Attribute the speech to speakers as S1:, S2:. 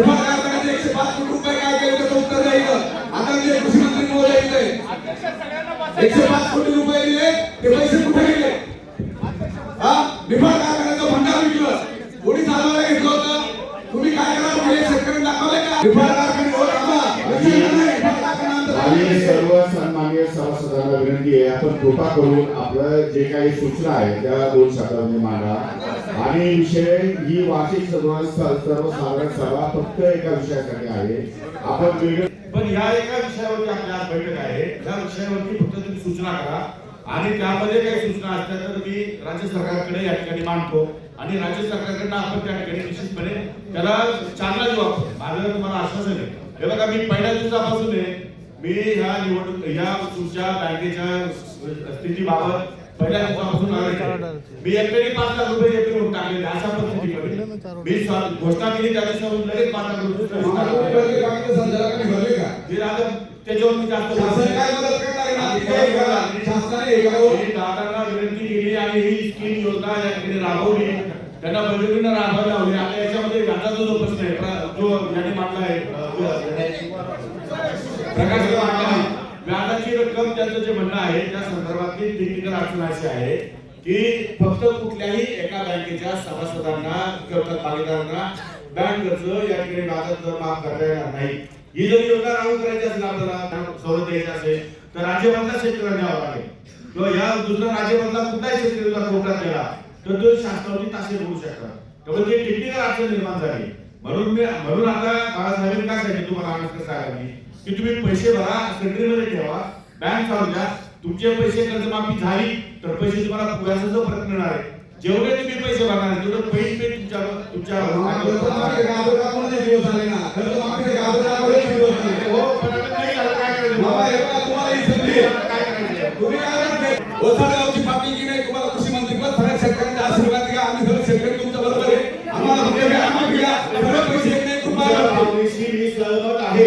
S1: एकशे पाच कोटी रुपये काय त्याचं उत्तर द्या इथं आता कृषी मंत्री महोदय इथे एकशे पाच कोटी रुपये दिले ते पैसे कुठे गेले हा विभाग कारखान्याचं भंडार विकलं कोणी चालवायला घेतलं होतं तुम्ही काय करा म्हणजे शेतकऱ्यांनी दाखवले का विभाग
S2: आणि सर्व सन्मान्य सभासदांना विनंती आहे आपण कृपा करून आपलं जे काही सूचना आहे त्या दोन शब्दांनी मांडा. आणि विषय ही वार्षिक सर्व सर्वसाधारण सभा फक्त एका विषयासाठी आहे. आपण वेगळं
S3: पण या एका विषयावरती आपली आज बैठक आहे. या विषयावरती फक्त तुम्ही सूचना करा. आणि त्यामध्ये काही सूचना असल्या तर मी राज्य सरकारकडे या ठिकाणी मांडतो. आणि राज्य सरकारकडनं आपण त्या ठिकाणी निश्चितपणे त्याला चांगला जबाब माझं तुम्हाला आश्वासन आहे. हे बघा मी पहिल्या दिवसापासून आहे. मी ह्या निवडणूक ह्या तुमच्या बँकेच्या स्थितीबाबत पहिल्या दिवसापासून मी एकट्याने पाच लाख रुपये म्हणून अशा परिस्थितीमध्ये मी घोषणा केली त्या दिवसापासून लगेच पाच लाख रुपये आता त्याच्यावर मी जास्त दादांना विनंती केली आणि ही स्कीम योजना राबवली त्यांना राबवायला आता याच्यामध्ये व्याजाचा जो प्रश्न आहे जो मांडला आहे प्रकाश मांडला त्यांचं जे म्हणणं आहे त्या संदर्भातली टेक्निकल अडचण अशी आहे की फक्त कुठल्याही एका बँकेच्या सभासदांना किंवा भागीदारांना बँक कर्ज या ठिकाणी व्याजात दर माफ करता येणार नाही. ही जर योजना लागू करायची असेल आपल्याला सवलत द्यायची असेल तर राज्यमधला शेतकऱ्यांना द्यावा लागेल. किंवा या दुसऱ्या राज्यामधला कुठलाही शेतकऱ्याला कोर्टात गेला तर तो शासनावरती तासे होऊ शकतात. त्यामुळे ते टेक्निकल अडचण निर्माण झाली. म्हणून मी म्हणून आता बाळासाहेबांनी काय सांगितलं तुम्हाला आनंद साहेबांनी की तुम्ही पैसे भरा सेंट्रीमध्ये ठेवा बँक चालू द्या तुमचे पैसे कर्जमाफी झाली तर पैसे तुम्हाला व्याजाचं परत मिळणार आहे जेवढे तुम्ही पैसे भरणार तेवढं पैसे पे तुमच्या तुमच्या. हो,
S1: हे तुम्हाला ही कृषी मंत्री पण सगळ्या शेतकऱ्यांचा आशीर्वाद घ्या आम्ही सगळे शेतकरी तुमच्या बरोबर आहे आम्हाला
S3: आहे